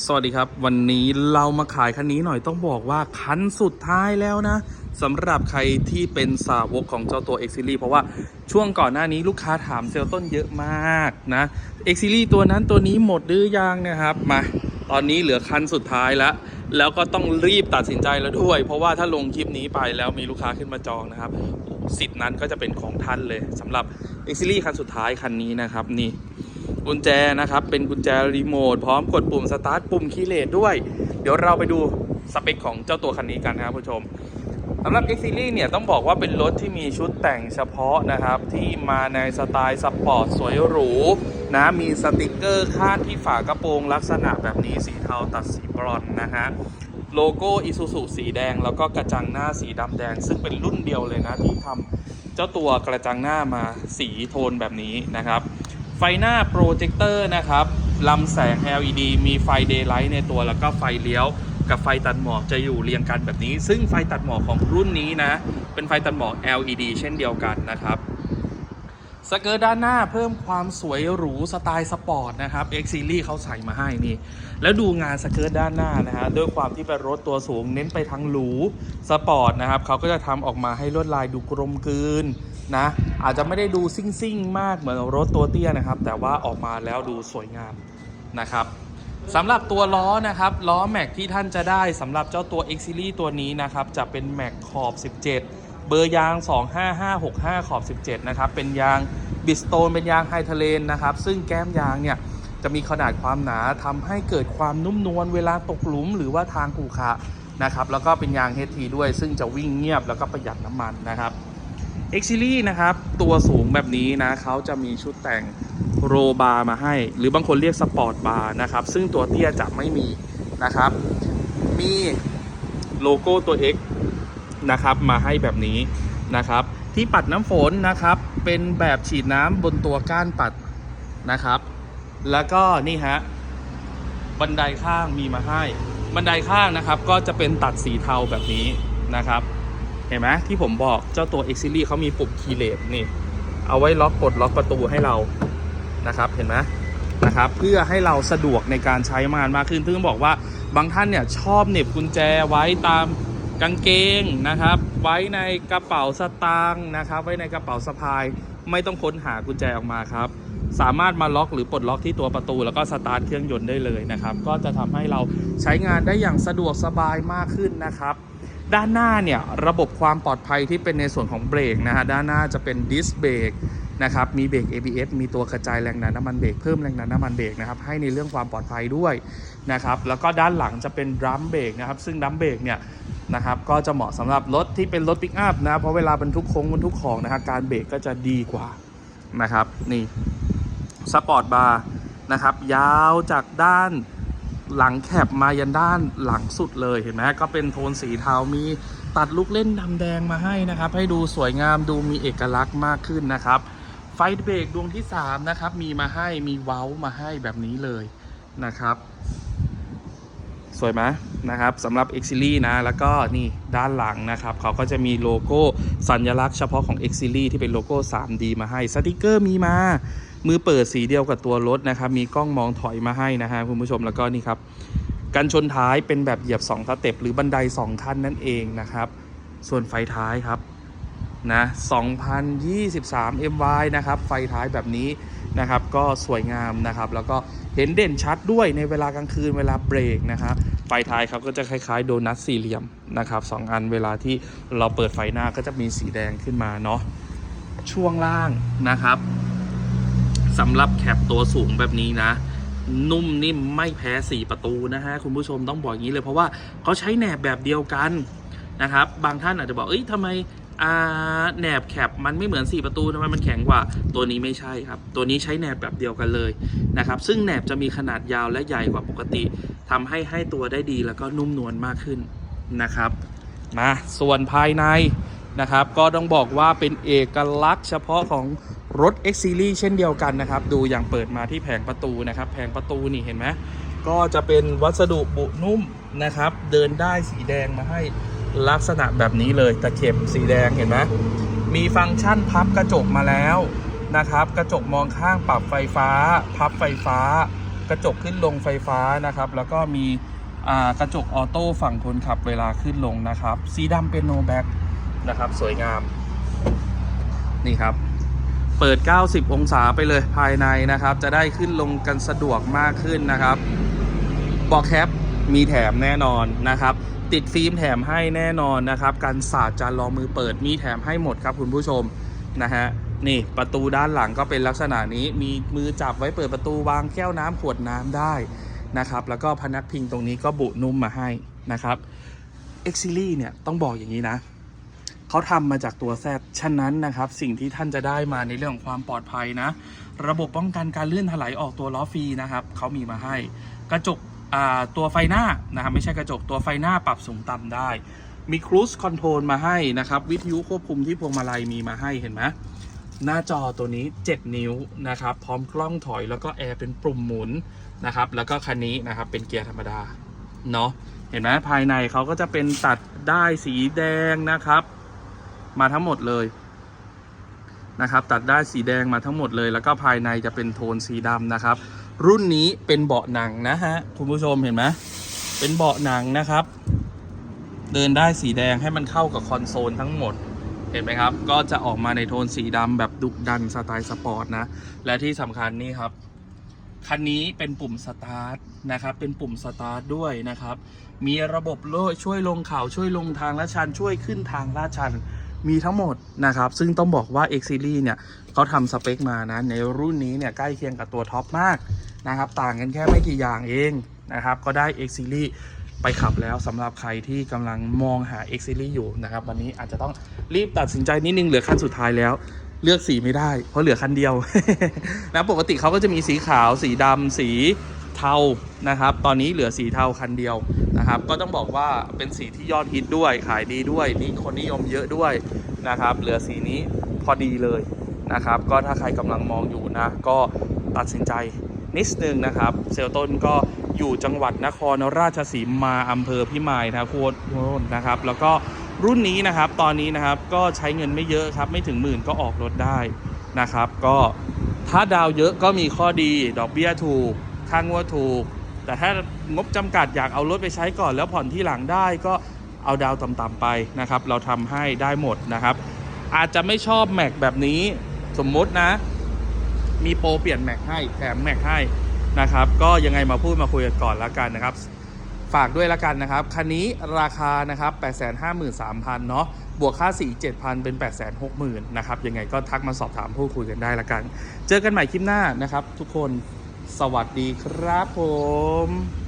สวัสดีครับ วันนี้เรามาขายคันนี้หน่อยต้องบอกว่าคันสุดท้ายแล้วนะสำหรับใครที่เป็นสาวกของเจ้าตัว X Series เพราะว่าช่วงก่อนหน้านี้ลูกค้าถามเซลต้นเยอะมากนะ X Series ตัวนั้นตัวนี้หมดหรือยังนะครับมาตอนนี้เหลือคันสุดท้ายแล้ว แล้วก็ต้องรีบตัดสินใจแล้วด้วย เพราะว่าถ้าลงคลิปนี้ไปแล้วมีลูกค้าขึ้นมาจองนะครับสิทธิ์นั้นก็จะเป็นของท่านเลยสำหรับ X Series คันสุดท้ายคันนี้นะครับนี่ กุญแจนะครับ เป็นกุญแจรีโมทพร้อมกดปุ่มสตาร์ทปุ่มคีย์เลสด้วย เดี๋ยวเราไปดูสเปคของเจ้าตัวคันนี้กันนะครับผู้ชมสำหรับ X Series เนี่ยต้องบอกว่าเป็นรถที่มีชุดแต่งเฉพาะนะครับ ที่มาในสไตล์สปอร์ตสวยหรูนะมีสติกเกอร์คาดที่ฝากระโปรงลักษณะแบบนี้สีเทาตัดสีบรอนนะฮะโลโก้อิซูซุสีแดง แล้วก็กระจังหน้าสีดำแดง ซึ่งเป็นรุ่นเดียวเลยนะที่ทำเจ้าตัวกระจังหน้ามาสีโทนแบบนี้นะครับ ไฟหน้าโปรเจคเตอร์นะครับลำแสง LED มีไฟ Daylight ในตัวแล้วก็ไฟเลี้ยว กับไฟตัดหมอกจะอยู่เรียงกันแบบนี้ ซึ่งไฟตัดหมอกของรุ่นนี้นะ เป็นไฟตัดหมอก LED เช่นเดียวกันนะครับสเกิร์ตด้านหน้าเพิ่มความสวยหรูสไตล์สปอร์ตนะครับ X Series เขาใส่มาให้นี่ แล้วดูงานสเกิร์ตด้านหน้านะฮะด้วยความที่เป็นรถตัวสูงเน้นไปทางหรูสปอร์ตนะครับเขาก็จะทำออกมาให้ลวดลายดูกลมกลืน นะอาจจะไม่ได้ดูซิ่งซิ่งๆมากเหมือนรถตัวเตี้ยนะครับ แต่ว่าออกมาแล้วดูสวยงามนะครับสำหรับตัวล้อนะครับล้อแม็กที่ท่านจะได้สำหรับเจ้าตัว X Series ตัวนี้นะครับจะเป็นแม็กขอบ 17 เบอร์ยาง 25565 ขอบ 17 นะครับเป็นยางบิสโตนเป็นยางไฮเทเลนนะครับซึ่งแก้มยางเนี่ยจะมีขนาดความหนาทำให้เกิดความนุ่มนวลเวลาตกหลุมหรือว่าทางขรุขระนะครับแล้วก็เป็นยาง HT ด้วย ซึ่งจะวิ่งเงียบแล้วก็ประหยัดน้ำมันนะครับ X Series นะครับ ตัวสูงแบบนี้นะเขาจะมีชุดแต่งโรบาร์มาให้ หรือบางคนเรียกสปอร์ตบาร์นะครับ ซึ่งตัวเตี้ยจะไม่มีนะครับ มีโลโก้ตัว X นะครับ มาให้แบบนี้นะครับ ที่ปัดน้ำฝนนะครับ เป็นแบบฉีดน้ำบนตัวก้านปัดนะครับ แล้วก็นี่ฮะบันไดข้างมีมาให้ บันไดข้างนะครับ ก็จะเป็นตัดสีเทาแบบนี้นะครับ ห็นไหมที่ผมบอกเจ้าตัว X Series เขามีปุ่มคีย์เลสนี่ เอาไว้ล็อกกดล็อกประตูให้เรานะครับ เห็นไหมนะครับ เพื่อให้เราสะดวกในการใช้งานมากขึ้นซึ่งบอกว่าบางท่านเนี่ยชอบเหน็บกุญแจไว้ตามกางเกงนะครับ ไว้ในกระเป๋าสตางค์นะครับ ไว้ในกระเป๋าสะพาย ไม่ต้องค้นหากุญแจออกมาครับ สามารถมาล็อกหรือปลดล็อกที่ตัวประตู แล้วก็สตาร์ทเครื่องยนต์ได้เลยนะครับ ก็จะทำให้เราใช้งานได้อย่างสะดวกสบายมากขึ้นนะครับ ด้านหน้าเนี่ยระบบความปลอดภัยที่เป็นในส่วนของเบรกนะฮะด้านหน้าจะเป็นดิสเบรกนะครับมีเบรก ABS มีตัวกระจายแรงดันน้ำมันเบรกเพิ่มแรงดันน้ำมันเบรกนะครับให้ในเรื่องความปลอดภัยด้วยนะครับแล้วก็ด้านหลังจะเป็นดรัมเบรกนะครับซึ่งดรัมเบรกเนี่ยนะครับก็จะเหมาะสำหรับรถที่เป็นรถปิกอัพนะเพราะเวลาบรรทุกโค้งบรรทุกของนะครับการเบรกก็จะดีกว่านะครับนี่สปอร์ตบาร์นะครับยาวจากด้าน หลังแคบมายันด้านหลังสุดเลยเห็นไหมก็เป็นโทนสีเทามีตัดลูกเล่นดำแดงมาให้นะครับ ให้ดูสวยงามดูมีเอกลักษณ์มากขึ้นนะครับ ไฟเบรกดวงที่ 3 นะครับ มีมาให้มีเว้ามาให้แบบนี้เลยนะครับ สวยไหมนะครับสำหรับ X Series นะ แล้วก็นี่ด้านหลังนะครับเขาก็จะมีโลโก้สัญลักษณ์เฉพาะของ X Series ที่เป็นโลโก้ 3D มาให้สติกเกอร์มีมา มือเปิดสีเดียวกับตัวรถนะครับ มีกล้องมองถอยมาให้นะฮะคุณผู้ชมแล้วก็นี่ครับกันชนท้ายเป็นแบบเหยียบ2สเต็ปหรือบันได 2 ขั้นนั่นเองนะครับ ส่วนไฟท้ายครับ นะ2023 MY นะครับ ไฟท้ายแบบนี้นะครับ ก็สวยงามนะครับ แล้วก็เห็นเด่นชัดด้วยในเวลากลางคืนเวลาเบรกนะครับ ไฟท้ายครับก็จะคล้ายๆ โดนัทสี่เหลี่ยมนะครับสองอันเวลาที่เราเปิดไฟหน้าก็จะมีสีแดงขึ้นมาเนาะ ช่วงล่างนะครับสำหรับแคปตัวสูงแบบนี้นะนุ่มนิ่มไม่แพ้ 4 ประตูนะฮะ คุณผู้ชมต้องบอกอย่างนี้เลยเพราะว่าเขาใช้แหนบแบบเดียวกันนะครับ บางท่านอาจจะบอกเอ้ยทำไม อ่าแหนบแคปมันไม่เหมือน 4 ประตูทำไมมันแข็งกว่า ตัวนี้ไม่ใช่ครับ ตัวนี้ใช้แหนบแบบเดียวกันเลยนะครับ ซึ่งแหนบจะมีขนาดยาวและใหญ่กว่าปกติทำให้ให้ตัวได้ดีแล้วก็นุ่มนวลมากขึ้นนะครับ มาส่วนภายในนะครับ ก็ต้องบอกว่าเป็นเอกลักษณ์เฉพาะของรถ X Series เช่นเดียวกันนะครับ ดูอย่างเปิดมาที่แผงประตูนะครับ แผงประตูนี่เห็นไหมก็จะเป็นวัสดุบุนุ่มนะครับ เดินได้สีแดงมาให้ ลักษณะแบบนี้เลยตะเข็บสีแดงเห็นไหมมีฟังก์ชันพับกระจกมาแล้วนะครับ กระจกมองข้างปรับไฟฟ้า พับไฟฟ้า กระจกขึ้นลงไฟฟ้านะครับ แล้วก็มีกระจกออโต้ฝั่งคนขับเวลาขึ้นลงนะครับ สีดำเป็นโนแบ็กนะครับ สวยงาม นี่ครับ เปิด 90 องศาไปเลยภายในนะครับ จะได้ขึ้นลงกันสะดวกมากขึ้นนะครับบอกแคปมีแถมแน่นอนนะครับ ติดฟิล์มแถมให้แน่นอนนะครับการสาดจานรองมือเปิดมีแถมให้หมดครับคุณผู้ชมนะฮะนี่ประตูด้านหลังก็เป็นลักษณะนี้มีมือจับไว้เปิดประตูวางแก้วน้ำขวดน้ำได้นะครับแล้วก็พนักพิงตรงนี้ก็บุนุ่มมาให้นะครับ X Series เนี่ยต้องบอกอย่างนี้นะเขาทำมาจากตัวแซดฉะนั้นนะครับ สิ่งที่ท่านจะได้มาในเรื่องของความปลอดภัยนะ ระบบป้องกันการเลื่อนถลายออกตัวล้อฟรีนะครับเขามีมาให้ กระจก ตัวไฟหน้านะครับไม่ใช่กระจกตัวไฟหน้าปรับสูงต่ำได้ มีครู i คอนโทรลมาให้นะครับ วิทยุควบคุมที่พวงมาลัยมีมาให้เห็นไหมหน้าจอตัวนี้ 7 นิ้วนะครับ พร้อมกล้องถอยแล้วก็แอร์เป็นปุ่มหมุนนะครับ แล้วก็คันนี้นะครับเป็นเกียร์ธรรมดาเนาะเห็นไหมภายในเขาก็จะเป็นตัดได้สีแดงนะครับ มาทั้งหมดเลยนะครับ ตัดได้สีแดงมาทั้งหมดเลย แล้วก็ภายในจะเป็นโทนสีดำนะครับ รุ่นนี้เป็นเบาะหนังนะฮะคุณผู้ชมเห็นไหมเป็นเบาะหนังนะครับ เดินได้สีแดงให้มันเข้ากับคอนโซลทั้งหมดเห็นไหมครับ ก็จะออกมาในโทนสีดำแบบดุดันสไตล์สปอร์ตนะ และที่สำคัญนี่ครับ คันนี้เป็นปุ่มสตาร์ทนะครับ เป็นปุ่มสตาร์ทด้วยนะครับ มีระบบโล่ช่วยลงเขาช่วยลงทางลาดชัน ช่วยขึ้นทางลาดชัน มีทั้งหมดนะครับ ซึ่งต้องบอกว่า X Series เนี่ยเขาทำสเปคมานะ ในรุ่นนี้เนี่ยใกล้เคียงกับตัวท็อปมากนะครับ ต่างกันแค่ไม่กี่อย่างเองนะครับ ก็ได้ X Series ไปขับแล้วสำหรับใครที่กำลังมองหา X Series อยู่นะครับ วันนี้อาจจะต้องรีบตัดสินใจนิดนึงเหลือคันสุดท้ายแล้วเลือกสีไม่ได้ เพราะเหลือคันเดียวนะปกติเขาก็จะมีสีขาวสีดำสี เทานะครับ ตอนนี้เหลือสีเทาคันเดียวนะครับ ก็ต้องบอกว่าเป็นสีที่ยอดฮิตด้วยขายดีด้วยนี่คนนิยมเยอะด้วยนะครับ เหลือสีนี้พอดีเลยนะครับ ก็ถ้าใครกำลังมองอยู่นะ ก็ตัดสินใจนิดนึงนะครับ เซลต้นก็อยู่จังหวัดนครราชสีมาอำเภอพิมายนะโคตรนะครับ แล้วก็รุ่นนี้นะครับตอนนี้นะครับก็ใช้เงินไม่เยอะครับ ไม่ถึงหมื่นก็ออกรถได้นะครับ ก็ถ้าดาวเยอะก็มีข้อดีดอกเบี้ยถูก ค่างวดถูก แต่ถ้างบจำกัดอยากเอารถไปใช้ก่อน แล้วผ่อนที่หลังได้ก็เอาดาวต่ำๆไปนะครับ เราทำให้ได้หมดนะครับ อาจจะไม่ชอบแม็กแบบนี้สมมุตินะ มีโปรเปลี่ยนแม็กให้แถมแม็กให้นะครับ ก็ยังไงมาพูดมาคุยกันก่อนแล้วกันนะครับฝากด้วยละกันนะครับ คันนี้ราคานะครับ 853,000 เนาะ บวกค่าสี7,000 เป็น 860,000 นะครับ ยังไงก็ทักมาสอบถามพูดคุยกันได้ละกัน เจอกันใหม่คลิปหน้านะครับทุกคน สวัสดีครับผม